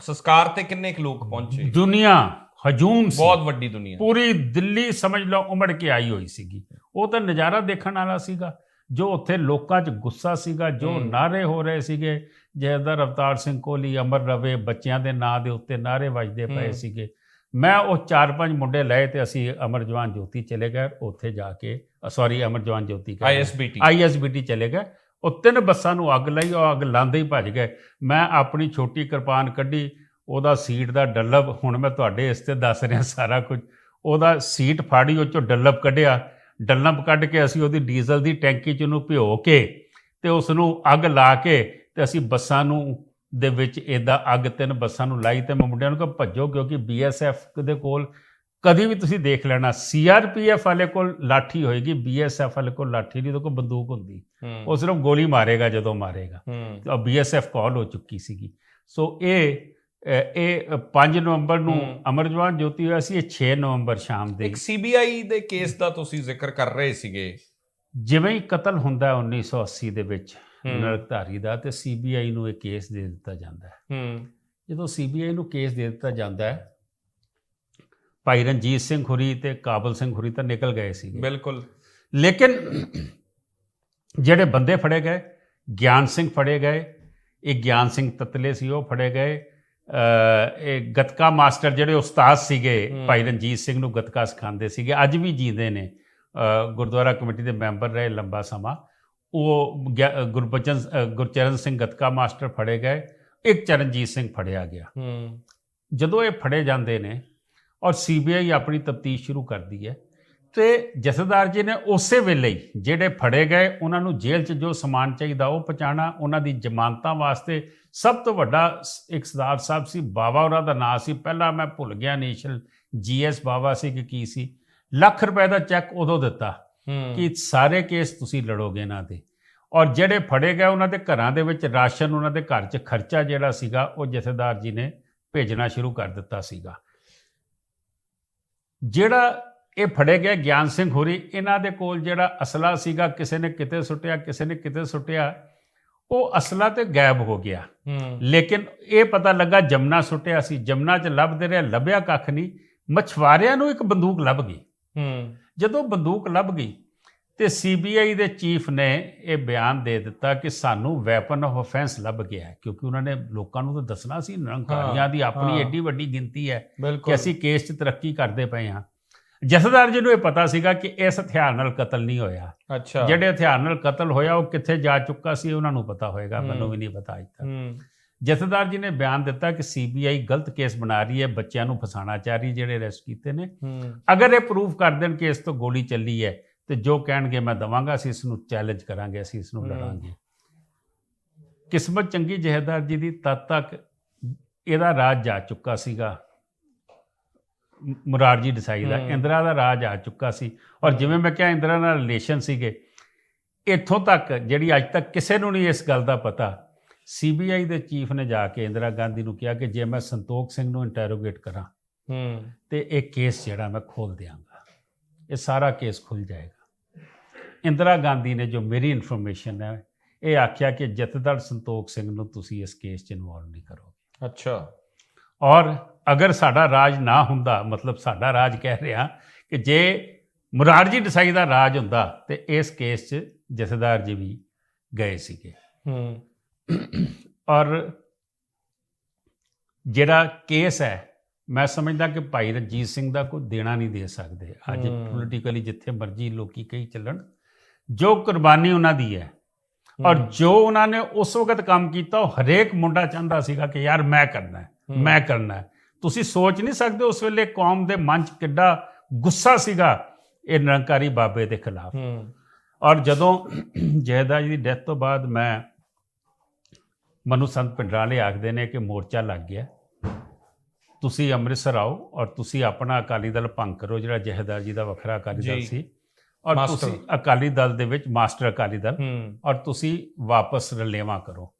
ਸੰਸਕਾਰ ਤੇ ਕਿੰਨੇ ਕੁ ਲੋਕ ਪਹੁੰਚੇ? ਦੁਨੀਆ ਹਜੂਮ ਸੀ। ਬਹੁਤ ਵੱਡੀ ਦੁਨੀਆ। ਪੂਰੀ ਦਿੱਲੀ ਸਮਝ ਲਓ ਉਮੜ ਕੇ ਆਈ ਹੋਈ ਸੀਗੀ। ਉਹ ਤਾਂ ਨਜ਼ਾਰਾ ਦੇਖਣ ਵਾਲਾ ਸੀਗਾ ਜੋ ਉੱਥੇ ਲੋਕਾਂ 'ਚ ਗੁੱਸਾ ਸੀਗਾ ਜੋ। ਨਾਰੇ ਹੋ ਰਹੇ ਸੀਗੇ ਜੈਦਰ ਅਵਤਾਰ ਸਿੰਘ ਕੋਹਲੀ ਅਮਰ ਰਵੇ ਬੱਚਿਆਂ ਦੇ ਨਾਂ ਦੇ ਉੱਤੇ ਨਾਰੇ ਵੱਜਦੇ ਪਏ। ਸੀਗੇ। ਮੈਂ ਉਹ ਚਾਰ ਪੰਜ ਮੁੰਡੇ ਲਏ ਤੇ ਅਸੀਂ ਅਮਰ ਜਵਾਨ ਜੋਤੀ ਚਲੇ ਗਏ ਉੱਥੇ ਜਾ ਕੇ ਸੌਰੀ ਅਮਰ ਜਵਾਨ ਜੋਤੀ ਆਈਐਸਬੀਟੀ ਆਈਐਸਬੀਟੀ ਚਲੇ ਗਏ। ਉਹ ਤਿੰਨ ਬੱਸਾਂ ਨੂੰ ਅੱਗ ਲਈ ਉਹ ਅੱਗ ਲਾਉਂਦੇ ਹੀ ਭੱਜ ਗਏ। ਮੈਂ ਆਪਣੀ ਛੋਟੀ ਕਿਰਪਾਨ ਕੱਢੀ ਉਹਦਾ ਸੀਟ ਦਾ ਡੱਲਬ ਹੁਣ ਮੈਂ ਤੁਹਾਡੇ ਇਸ ਤੇ ਦੱਸ ਰਿਹਾ ਸਾਰਾ ਕੁਝ ਉਹਦਾ ਸੀਟ ਫਾੜੀ ਉਹ ਚੋਂ ਡੱਲਬ ਕੱਢਿਆ। ਡੱਲਬ ਕੱਢ ਕੇ ਅਸੀਂ ਉਹਦੀ ਡੀਜ਼ਲ ਦੀ ਟੈਂਕੀ ਚ ਉਹਨੂੰ ਭਿਓ ਕੇ ਤੇ ਉਸ ਨੂੰ ਅੱਗ ਲਾ ਕੇ ਤੇ ਅਸੀਂ ਬੱਸਾਂ ਨੂੰ ਦੇ ਵਿੱਚ ਇਦਾਂ ਅੱਗ ਤਿੰਨ ਬੱਸਾਂ ਨੂੰ ਲਾਈ ਤੇ ਮੈਂ ਮੁੰਡਿਆਂ ਨੂੰ ਕਿਹਾ ਭੱਜੋ ਕਿਉਂਕਿ ਬੀਐਸਐਫ ਦੇ ਕੋਲ ਕਦੀ ਵੀ ਤੁਸੀਂ ਦੇਖ ਲੈਣਾ ਸੀਆਰਪੀਐਫ ਵਾਲੇ ਕੋਲ ਲਾਠੀ ਹੋਏਗੀ ਬੀਐਸਐਫ ਵਾਲੇ ਕੋਲ ਲਾਠੀ ਨਹੀਂ ਉਹਦੇ ਕੋਲ ਬੰਦੂਕ ਹੁੰਦੀ। ਉਹ ਸਿਰਫ ਗੋਲੀ ਮਾਰੇਗਾ ਜਦੋਂ ਮਾਰੇਗਾ। ਹੂੰ। ਬੀਐਸਐਫ ਕਾਲ ਹੋ ਚੁੱਕੀ ਸੀਗੀ। ਸੋ ਇਹ ਇਹ 5 ਨਵੰਬਰ ਨੂੰ। ਅਮਰਜਵਾਨ ਜੋਤੀ ਹੋਇਆ ਸੀ ਇਹ 6 ਨਵੰਬਰ ਸ਼ਾਮ ਦੇ ਇੱਕ ਸੀਬੀਆਈ ਦੇ ਕੇਸ ਦਾ ਤੁਸੀਂ ਜ਼ਿਕਰ ਕਰ ਰਹੇ ਸੀਗੇ। ਜਿਵੇਂ ਹੀ ਕਤਲ ਹੁੰਦਾ ਹੈ 1980 ਦੇ ਵਿੱਚ। ਨਰਕਧਾਰੀ ਦਾ ਤੇ ਸੀਬੀਆਈ ਨੂੰ ਇਹ ਕੇਸ ਦੇ ਦਿੱਤਾ ਜਾਂਦਾ ਹੈ। ਜਦੋਂ ਸੀਬੀਆਈ ਨੂੰ ਕੇਸ ਦੇ ਦਿੱਤਾ ਜਾਂਦਾ ਹੈ ਭਾਈ ਰਣਜੀਤ ਸਿੰਘ ਖੁਰੀ ਤੇ ਕਾਬਲ ਸਿੰਘ ਖੁਰੀ ਤਾਂ ਨਿਕਲ ਗਏ ਸੀਗੇ। ਬਿਲਕੁਲ। ਲੇਕਿਨ ਜਿਹੜੇ ਬੰਦੇ ਫੜੇ ਗਏ ਗਿਆਨ ਸਿੰਘ ਫੜੇ ਗਏ ਇਹ ਗਿਆਨ ਸਿੰਘ ਤਤਲੇ ਸੀ ਉਹ ਫੜੇ ਗਏ। ਇਹ ਗਤਕਾ ਮਾਸਟਰ ਜਿਹੜੇ ਉਸਤਾਦ ਸੀਗੇ। ਭਾਈ ਰਣਜੀਤ ਸਿੰਘ ਨੂੰ ਗਤਕਾ ਸਿਖਾਉਂਦੇ ਸੀਗੇ। ਅੱਜ ਵੀ ਜੀਂਦੇ ਨੇ। ਗੁਰਦੁਆਰਾ ਕਮੇਟੀ ਦੇ ਮੈਂਬਰ ਰਹੇ ਲੰਬਾ ਸਮਾਂ। ਉਹ ਗੁਰਬਚਨ ਗੁਰਚਰਨ ਸਿੰਘ ਗਤਕਾ ਮਾਸਟਰ ਫੜੇ ਗਏ। ਇੱਕ ਚਰਨਜੀਤ ਸਿੰਘ ਫੜਿਆ ਗਿਆ। ਹੂੰ। ਜਦੋਂ ਇਹ ਫੜੇ ਜਾਂਦੇ ਨੇ ਔਰ ਸੀਬੀਆਈ ਆਪਣੀ ਤਫਤੀਸ਼ ਸ਼ੁਰੂ ਕਰਦੀ ਹੈ ਤੇ ਜਥੇਦਾਰ ਜੀ ਨੇ ਉਸੇ ਵੇਲੇ ਹੀ ਜਿਹੜੇ ਫੜੇ ਗਏ ਉਹਨਾਂ ਨੂੰ ਜੇਲ੍ਹ 'ਚ ਜੋ ਸਮਾਨ ਚਾਹੀਦਾ ਉਹ ਪਹੁੰਚਾਉਣਾ ਉਹਨਾਂ ਦੀ ਜ਼ਮਾਨਤਾਂ ਵਾਸਤੇ ਸਭ ਤੋਂ ਵੱਡਾ ਇੱਕ ਸਰਦਾਰ ਸਾਹਿਬ ਸੀ ਬਾਵਾ ਉਹਨਾਂ ਦਾ ਨਾਂ ਸੀ ਪਹਿਲਾਂ ਮੈਂ ਭੁੱਲ ਗਿਆ ਇਨੀਸ਼ੀਅਲ ਜੀਐਸ ਬਾਵਾ ਸੀ ਕਿ ਕੀ ਸੀ। ਲੱਖ ਰੁਪਏ ਦਾ ਚੈੱਕ ਉਦੋਂ ਦਿੱਤਾ ਕਿ ਸਾਰੇ ਕੇਸ ਤੁਸੀਂ ਲੜੋਗੇ ਇਹਨਾਂ ਤੇ ਔਰ ਜਿਹੜੇ ਫੜੇ ਗਏ ਉਹਨਾਂ ਦੇ ਘਰਾਂ ਦੇ ਵਿੱਚ ਰਾਸ਼ਨ ਉਹਨਾਂ ਦੇ ਘਰ 'ਚ ਖਰਚਾ ਜਿਹੜਾ ਸੀਗਾ ਉਹ ਜਥੇਦਾਰ ਜੀ ਨੇ ਭੇਜਣਾ ਸ਼ੁਰੂ ਕਰ ਦਿੱਤਾ ਸੀਗਾ। ਜਿਹੜਾ ਇਹ ਫੜੇ ਗਏ ਗਿਆਨ ਸਿੰਘ ਹੋਰੀ ਇਹਨਾਂ ਦੇ ਕੋਲ ਜਿਹੜਾ ਅਸਲਾ ਸੀਗਾ ਕਿਸੇ ਨੇ ਕਿਤੇ ਸੁੱਟਿਆ ਕਿਸੇ ਨੇ ਕਿਤੇ ਸੁੱਟਿਆ ਉਹ ਅਸਲਾ ਤੇ ਗਾਇਬ ਹੋ ਗਿਆ। ਲੇਕਿਨ ਇਹ ਪਤਾ ਲੱਗਾ ਜਮਨਾ ਸੁੱਟਿਆ ਸੀ ਜਮਨਾ 'ਚ ਲੱਭਦੇ ਰਿਹਾ ਲੱਭਿਆ ਕੱਖ ਨਹੀਂ ਮਛਵਾਰਿਆਂ ਨੂੰ ਇੱਕ ਬੰਦੂਕ ਲੱਭ ਗਈ। ਜਦੋਂ ਬੰਦੂਕ ਲੱਭ ਗਈ ਤੇ ਸੀਬੀਆਈ ਦੇ ਚੀਫ ਨੇ ਇਹ ਬਿਆਨ ਦੇ ਦਿੱਤਾ ਕਿ ਸਾਨੂੰ ਵੈਪਨ ਆਫ ਆਫੈਂਸ ਲੱਭ ਗਿਆ ਹੈ ਕਿਉਂਕਿ ਉਹਨਾਂ ਨੇ ਲੋਕਾਂ ਨੂੰ ਤਾਂ ਦੱਸਣਾ ਸੀ ਨਿਰੰਕਾਰੀਆਂ ਦੀ ਆਪਣੀ। ਐਡੀ ਵੱਡੀ ਗਿਣਤੀ ਹੈ ਕਿ ਅਸੀਂ ਕੇਸ 'ਚ ਤਰੱਕੀ ਕਰਦੇ ਪਏ ਹਾਂ। ਜਥੇਦਾਰ ਜੀ ਨੂੰ ਇਹ ਪਤਾ ਸੀਗਾ ਕਿ ਇਸ ਹਥਿਆਰ ਨਾਲ ਕਤਲ ਨਹੀਂ ਹੋਇਆ। ਅੱਛਾ। ਜਿਹੜੇ ਹਥਿਆਰ ਨਾਲ ਕਤਲ ਹੋਇਆ ਉਹ ਕਿੱਥੇ ਜਾ ਚੁੱਕਾ ਸੀ ਉਹਨਾਂ ਨੂੰ ਪਤਾ ਹੋਏਗਾ। ਮੈਨੂੰ ਵੀ ਨਹੀਂ ਪਤਾ ਅਜੇ ਤੱਕ। ਜਥੇਦਾਰ ਜੀ ਨੇ ਬਿਆਨ ਦਿੱਤਾ ਕਿ ਸੀਬੀਆਈ ਗਲਤ ਕੇਸ ਬਣਾ ਰਹੀ ਹੈ ਬੱਚਿਆਂ ਨੂੰ ਫਸਾਉਣਾ ਚਾਹ ਰਹੀ ਜਿਹੜੇ ਅਰੈਸਟ ਕੀਤੇ ਨੇ। ਅਗਰ ਇਹ ਪ੍ਰੂਫ ਕਰ ਦੇਣ ਕਿ ਇਸ ਤੋਂ ਗੋਲੀ ਚੱਲੀ ਹੈ ਤੇ ਜੋ ਕਹਿਣਗੇ ਮੈਂ ਦਵਾਂਗਾ ਅਸੀਂ ਇਸ ਨੂੰ ਚੈਲੰਜ ਕਰਾਂਗੇ ਅਸੀਂ ਇਸ ਨੂੰ। ਲੜਾਂਗੇ। ਕਿਸਮਤ ਚੰਗੀ ਜਹੇਦਾਰ ਜੀ ਦੀ ਤਦ ਤੱਕ ਇਹਦਾ ਰਾਜ ਜਾ ਚੁੱਕਾ ਸੀਗਾ। ਮੁਰਾਰਜੀ ਦੇਸਾਈ ਦਾ। ਇੰਦਰਾ ਦਾ ਰਾਜ ਆ ਚੁੱਕਾ ਸੀ। ਔਰ ਜਿਵੇਂ ਮੈਂ ਕਿਹਾ ਇੰਦਰਾ ਨਾਲ ਰਿਲੇਸ਼ਨ ਸੀਗੇ। ਇੱਥੋਂ ਤੱਕ ਜਿਹੜੀ ਅੱਜ ਤੱਕ ਕਿਸੇ ਨੂੰ ਨਹੀਂ ਇਸ ਗੱਲ ਦਾ ਪਤਾ ਸੀਬੀਆਈ ਦੇ ਚੀਫ ਨੇ ਜਾ ਕੇ ਇੰਦਰਾ ਗਾਂਧੀ ਨੂੰ ਕਿਹਾ ਕਿ ਜੇ ਮੈਂ ਸੰਤੋਖ ਸਿੰਘ ਨੂੰ ਇੰਟਰੋਗੇਟ ਕਰਾਂ ਹੂੰ। ਤੇ ਇਹ ਕੇਸ ਜਿਹੜਾ ਮੈਂ ਖੋਲ ਦਿਆਂਗਾ। ਇਹ ਸਾਰਾ ਕੇਸ ਖੁੱਲ ਜਾਏਗਾ। ਇੰਦਰਾ ਗਾਂਧੀ ਨੇ ਜੋ ਮੇਰੀ ਇਨਫੋਰਮੇਸ਼ਨ ਹੈ ਇਹ ਆਖਿਆ ਕਿ ਜਥੇਦਾਰ ਸੰਤੋਖ ਸਿੰਘ ਨੂੰ ਤੁਸੀਂ ਇਸ ਕੇਸ 'ਚ ਇਨਵੋਲਵ ਨਹੀਂ ਕਰੋਗੇ। ਅੱਛਾ। ਔਰ ਅਗਰ ਸਾਡਾ ਰਾਜ ਨਾ ਹੁੰਦਾ ਮਤਲਬ ਸਾਡਾ ਰਾਜ ਕਹਿ ਰਿਹਾ ਕਿ ਜੇ ਮੁਰਾਰਜੀ ਦੇਸਾਈ ਦਾ ਰਾਜ ਹੁੰਦਾ ਤੇ ਇਸ ਕੇਸ 'ਚ ਜਥੇਦਾਰ ਜੀ ਵੀ ਗਏ ਸੀਗੇ। ਹੂੰ। ਔਰ ਜਿਹੜਾ ਕੇਸ ਹੈ ਮੈਂ ਸਮਝਦਾ ਕਿ ਭਾਈ ਰਣਜੀਤ ਸਿੰਘ ਦਾ ਕੋਈ ਦੇਣਾ ਨਹੀਂ ਦੇ ਸਕਦੇ। ਅੱਜ। ਪੋਲੀਟੀਕਲੀ ਜਿੱਥੇ ਮਰਜ਼ੀ ਲੋਕੀ ਕਹੀ ਚੱਲਣ ਜੋ ਕੁਰਬਾਨੀ ਉਹਨਾਂ ਦੀ ਹੈ ਔਰ ਜੋ ਉਹਨਾਂ ਨੇ ਉਸ ਵਕਤ ਕੰਮ ਕੀਤਾ ਉਹ ਹਰੇਕ ਮੁੰਡਾ ਚਾਹੁੰਦਾ ਸੀਗਾ ਕਿ ਯਾਰ ਮੈਂ ਕਰਨਾ। ਮੈਂ ਕਰਨਾ ਹੈ। ਤੁਸੀਂ ਸੋਚ ਨਹੀਂ ਸਕਦੇ ਉਸ ਵੇਲੇ ਕੌਮ ਦੇ ਮਨ 'ਚ ਕਿੱਡਾ ਗੁੱਸਾ ਸੀਗਾ ਇਹ ਨਿਰੰਕਾਰੀ ਬਾਬੇ ਦੇ ਖਿਲਾਫ। ਔਰ ਜਦੋਂ ਜੈਦਾ ਜੀ ਦੀ ਡੈਥ ਤੋਂ ਬਾਅਦ ਮੈਂ ਮਨੂ ਸੰਤ ਪਿੰਡਰਾਲੇ ਆਖਦੇ ਨੇ ਕਿ ਮੋਰਚਾ ਲੱਗ ਗਿਆ। ਤੁਸੀਂ ਅੰਮ੍ਰਿਤਸਰ ਆਓ ਔਰ ਤੁਸੀਂ ਆਪਣਾ ਅਕਾਲੀ ਦਲ ਭੰਗ ਕਰੋ ਜਿਹੜਾ ਜਹੇਦਾਰ ਜੀ ਦਾ ਵੱਖਰਾ ਅਕਾਲੀ ਦਲ। ਸੀ। ਔਰ। ਤੁਸੀਂ ਅਕਾਲੀ ਦਲ ਦੇ ਵਿੱਚ ਮਾਸਟਰ ਅਕਾਲੀ ਦਲ। ਔਰ ਤੁਸੀਂ ਵਾਪਸ ਰਲੇਵਾ ਕਰੋ।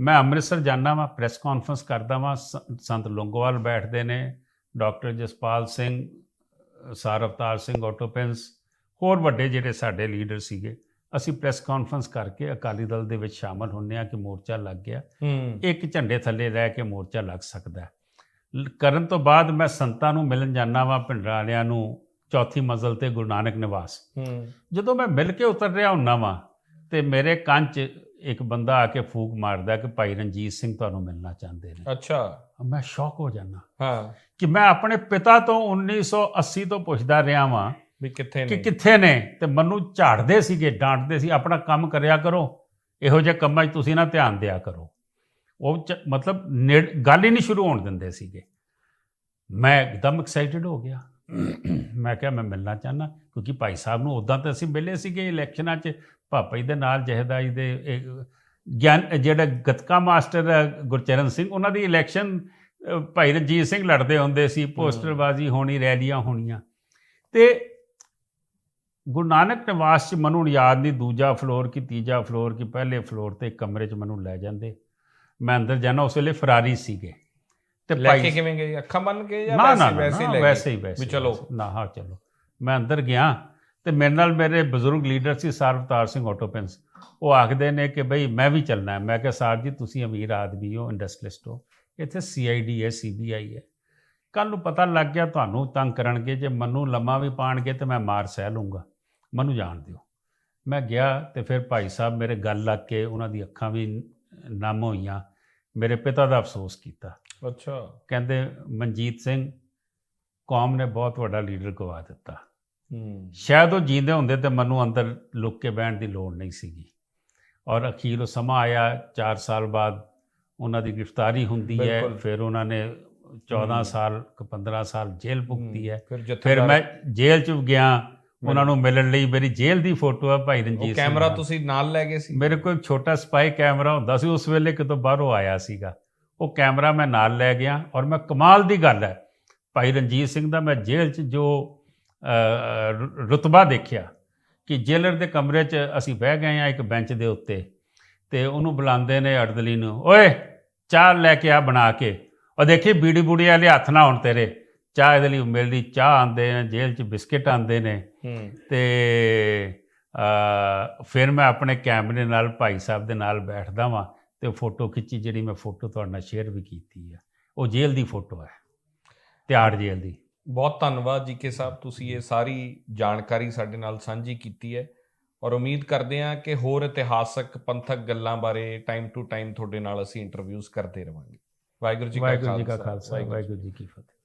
ਮੈਂ ਅੰਮ੍ਰਿਤਸਰ ਜਾਣਾ ਵਾਂ ਪ੍ਰੈਸ ਕਾਨਫਰੰਸ ਕਰਦਾ ਵਾਂ ਸੰਤ ਲੌਂਗੋਵਾਲ ਬੈਠਦੇ ਨੇ ਡਾਕਟਰ ਜਸਪਾਲ ਸਿੰਘ ਸਰ ਅਵਤਾਰ ਸਿੰਘ ਆਟੋਪੈਂਸ ਹੋਰ ਵੱਡੇ ਜਿਹੜੇ ਸਾਡੇ ਲੀਡਰ ਸੀਗੇ ਅਸੀਂ ਪ੍ਰੈਸ ਕਾਨਫਰੰਸ ਕਰਕੇ ਅਕਾਲੀ ਦਲ ਦੇ ਵਿੱਚ ਸ਼ਾਮਲ ਹੁੰਨੇ ਆ ਕਿ ਮੋਰਚਾ ਲੱਗ ਗਿਆ। ਇੱਕ ਝੰਡੇ ਥੱਲੇ ਰਹਿ ਕੇ ਮੋਰਚਾ ਲੱਗ ਸਕਦਾ ਕਰਨ ਤੋਂ ਬਾਅਦ ਮੈਂ ਸੰਤਾਂ ਨੂੰ ਮਿਲਣ ਜਾਣਾ ਵਾਂ ਪਿੰਡਰਾਂ ਵਾਲਿਆਂ ਨੂੰ ਚੌਥੀ ਮੰਜ਼ਲ ਤੇ ਗੁਰੂ ਨਾਨਕ ਨਿਵਾਸ। ਜਦੋਂ ਮੈਂ ਮਿਲ ਕੇ ਉਤਰ ਰਿਹਾ ਹੁੰਨਾ ਵਾਂ ਤੇ ਮੇਰੇ ਕੰਨ 'ਚ ਇੱਕ ਬੰਦਾ ਆ ਕੇ ਫੂਕ ਮਾਰਦਾ ਕਿ ਭਾਈ ਰਣਜੀਤ ਸਿੰਘ ਤੁਹਾਨੂੰ ਮਿਲਣਾ ਚਾਹੁੰਦੇ ਨੇ। ਅੱਛਾ। ਮੈਂ ਸ਼ੌਕ ਹੋ ਜਾਂਦਾ। ਹਾਂ। ਕਿ ਮੈਂ ਆਪਣੇ ਪਿਤਾ ਤੋਂ 1980 ਤੋਂ ਪੁੱਛਦਾ ਰਿਹਾ ਵਾਂ ਵੀ ਕਿੱਥੇ ਕਿ ਨੇ? ਕਿੱਥੇ ਨੇ ਤੇ ਮੈਨੂੰ ਝਾੜਦੇ ਸੀਗੇ ਡਾਂਟਦੇ ਸੀ ਆਪਣਾ ਕੰਮ ਕਰਿਆ ਕਰੋ ਇਹੋ ਜਿਹੇ ਕੰਮਾਂ 'ਚ ਤੁਸੀਂ ਨਾ ਧਿਆਨ ਦਿਆ ਕਰੋ। ਉਹ ਮਤਲਬ ਗੱਲ ਹੀ ਨਹੀਂ ਸ਼ੁਰੂ ਹੋਣ ਦਿੰਦੇ ਸੀਗੇ। ਮੈਂ ਇੱਕਦਮ ਐਕਸਾਈਟਿਡ ਹੋ ਗਿਆ। ਮੈਂ ਕਿਹਾ ਮੈਂ ਮਿਲਣਾ ਚਾਹਨਾ ਕਿਉਂਕਿ ਭਾਈ ਸਾਹਿਬ ਨੂੰ ਉਦਾਂ ਤਾਂ ਅਸੀਂ ਮਿਲੇ ਸੀਗੇ ਇਲੈਕਸ਼ਨਾਂ 'ਚ ਪਾਪਾ ਜੀ ਦੇ ਨਾਲ ਜਹਦਾਈ ਦੇ ਇਹ ਗਿਆਨ ਜਿਹੜਾ ਗਤਕਾ ਮਾਸਟਰ ਗੁਰਚਰਨ ਸਿੰਘ ਉਹਨਾਂ ਦੀ ਇਲੈਕਸ਼ਨ ਭਾਈ ਰਣਜੀਤ ਸਿੰਘ ਲੜਦੇ ਹੁੰਦੇ ਸੀ ਪੋਸਟਰਬਾਜ਼ੀ ਹੋਣੀ ਰੈਲੀਆਂ ਹੋਣੀਆਂ। ਤੇ ਗੁਰੂ ਨਾਨਕ ਨਿਵਾਸ 'ਚ ਮੈਨੂੰ ਯਾਦ ਨਹੀਂ ਦੂਜਾ ਫਲੋਰ ਕੀ ਤੀਜਾ ਫਲੋਰ ਕੀ ਪਹਿਲੇ ਫਲੋਰ ਤੇ ਕਮਰੇ 'ਚ ਮੈਨੂੰ ਲੈ ਜਾਂਦੇ। ਮੈਂ ਅੰਦਰ ਜਾਣਾ ਉਸ ਵੇਲੇ ਫਰਾਰੀ ਸੀਗੇ। ਤੇ ਲੈ ਕੇ ਕਿਵੇਂ ਗਏ? ਅੱਖਾਂ ਬੰਨ ਕੇ ਜਾਂ ਵੈਸੇ ਵੈਸੇ ਹੀ ਨਾ ਲੈ ਗਏ? ਵੈਸੇ ਹੀ ਵੀ ਚਲੋ। ਨਾ ਹਾਂ ਚਲੋ। ਮੈਂ ਅੰਦਰ ਗਿਆ ਤੇ ਮੇਰੇ ਨਾਲ ਮੇਰੇ ਬਜ਼ੁਰਗ ਲੀਡਰ ਸੀ ਸਰਵਤਾਰ ਸਿੰਘ ਆਟੋਪੈਂਸ ਉਹ ਆਖਦੇ ਨੇ ਕਿ ਬਈ ਮੈਂ ਵੀ ਚੱਲਣਾ ਹੈ। ਮੈਂ ਕਿਹਾ ਸਰ ਜੀ ਤੁਸੀਂ ਅਮੀਰ ਆਦਮੀ ਹੋ ਇੰਡਸਟਰੀਲਿਸਟ ਹੋ। ਇੱਥੇ ਸੀਆਈਡੀ ਹੈ ਸੀਬੀਆਈ ਹੈ। ਕੱਲ ਨੂੰ ਪਤਾ ਲੱਗ ਗਿਆ ਤੁਹਾਨੂੰ ਤੰਗ ਕਰਨਗੇ। ਜੇ ਮੈਨੂੰ ਲੰਮਾ ਵੀ ਪਾਣਗੇ ਤੇ ਮੈਂ ਮਾਰ ਸਹਿ ਲੂੰਗਾ ਮੈਨੂੰ ਜਾਣ ਦਿਓ। ਮੈਂ ਗਿਆ ਤੇ ਫਿਰ ਭਾਈ ਸਾਹਿਬ ਮੇਰੇ ਗੱਲ ਲੱਗ ਕੇ ਉਹਨਾਂ ਦੀ ਅੱਖਾਂ ਵੀ ਨਮ ਹੋਈਆਂ। ਮੇਰੇ ਪਿਤਾ ਦਾ ਅਫਸੋਸ ਕੀਤਾ। ਅੱਛਾ। ਕਹਿੰਦੇ ਮਨਜੀਤ ਸਿੰਘ ਕੌਮ ਨੇ ਬਹੁਤ ਵੱਡਾ ਲੀਡਰ ਗਵਾ ਦਿੱਤਾ। ਸ਼ਾਇਦ ਉਹ ਜੀਂਦੇ ਹੁੰਦੇ ਤੇ ਮੈਨੂੰ ਅੰਦਰ ਲੁੱਕ ਕੇ ਬਹਿਣ ਦੀ ਲੋੜ ਨਹੀਂ ਸੀਗੀ ਔਰ ਅਖੀਰ ਉਹ ਸਮਾਂ ਆਇਆ 4 ਸਾਲ ਬਾਅਦ ਉਹਨਾਂ ਦੀ ਗ੍ਰਿਫਤਾਰੀ ਹੁੰਦੀ ਹੈ। ਫਿਰ ਉਹਨਾਂ ਨੇ 14 ਹਮ। ਸਾਲ ਕ 15 ਸਾਲ ਜੇਲ੍ਹ ਭੁਗਤੀ ਹੈ ਫਿਰ ਮੈਂ ਜੇਲ੍ਹ 'ਚ ਗਿਆ ਉਹਨਾਂ ਨੂੰ ਮਿਲਣ ਲਈ ਮੇਰੀ ਜੇਲ੍ਹ ਦੀ ਫੋਟੋ ਹੈ ਭਾਈ ਉਹ ਰਣਜੀਤ ਸਿੰਘ ਕੈਮਰਾ ਨਾਲ। ਤੁਸੀਂ ਨਾਲ ਲੈ ਗਏ ਸੀ ਮੇਰੇ ਕੋਲ ਛੋਟਾ ਸਪਾਈ ਕੈਮਰਾ ਹੁੰਦਾ ਸੀ ਉਸ ਵੇਲੇ ਕਿਤੋਂ ਬਾਹਰੋਂ ਆਇਆ ਸੀਗਾ ਉਹ ਕੈਮਰਾ ਮੈਂ ਨਾਲ ਲੈ ਗਿਆ ਔਰ ਮੈਂ ਕਮਾਲ ਦੀ ਗੱਲ ਹੈ ਭਾਈ ਰਣਜੀਤ ਸਿੰਘ ਦਾ ਮੈਂ ਜੇਲ੍ਹ 'ਚ ਜੋ ਰੁਤਬਾ ਦੇਖਿਆ ਕਿ ਜੇਲਰ ਦੇ ਕਮਰੇ 'ਚ ਅਸੀਂ ਬਹਿ ਗਏ ਆ ਇੱਕ ਬੈਂਚ ਦੇ ਉੱਤੇ ਤੇ ਉਹਨੂੰ ਬੁਲਾਉਂਦੇ ਨੇ ਅੜਦਲੀ ਨੂੰ ਓਏ ਚਾਹ ਲੈ ਕੇ ਆ ਬਣਾ ਕੇ। ਉਹ ਦੇਖੀ ਬੀੜੀ ਬੂੜੀ ਵਾਲੇ ਹੱਥ ਨਾ ਹੁਣ ਤੇਰੇ। ਚਾਹ ਇਹਦੇ ਲਈ ਮਿਲਦੀ ਚਾਹ ਆਂਦੇ ਨੇ ਜੇਲ੍ਹ 'ਚ ਬਿਸਕਟ ਆਂਦੇ ਨੇ। ਤੇ ਅ, ਫਿਰ ਮੈਂ ਆਪਣੇ ਕੈਮਰੇ ਨਾਲ ਭਾਈ ਸਾਹਿਬ ਦੇ ਨਾਲ ਬੈਠਦਾ ਵਾਂ ਤੇ ਫੋਟੋ ਖਿੱਚੀ ਜਿਹੜੀ ਮੈਂ ਫੋਟੋ ਤੁਹਾਡੇ ਨਾਲ ਸ਼ੇਅਰ ਵੀ ਕੀਤੀ ਹੈ ਉਹ ਜੇਲ੍ਹ ਦੀ ਫੋਟੋ ਹੈ ਤਿਆੜ ਜੇਲ੍ਹ ਦੀ। ਬਹੁਤ ਧੰਨਵਾਦ ਜੀ ਕੇ ਸਾਹਿਬ ਤੁਸੀਂ ਇਹ ਸਾਰੀ ਜਾਣਕਾਰੀ ਸਾਡੇ ਨਾਲ ਸਾਂਝੀ ਕੀਤੀ ਹੈ ਔਰ ਉਮੀਦ ਕਰਦੇ ਹਾਂ ਕਿ ਹੋਰ ਇਤਿਹਾਸਕ ਪੰਥਕ ਗੱਲਾਂ ਬਾਰੇ ਟਾਈਮ ਟੂ ਟਾਈਮ ਤੁਹਾਡੇ ਨਾਲ ਅਸੀਂ ਇੰਟਰਵਿਊਜ਼ ਕਰਦੇ ਰਵਾਂਗੇ। ਵਾਹਿਗੁਰੂ ਜੀ ਕਾ ਖਾਲਸਾ ਵਾਹਿਗੁਰੂ ਜੀ ਕੀ ਫਤਿਹ।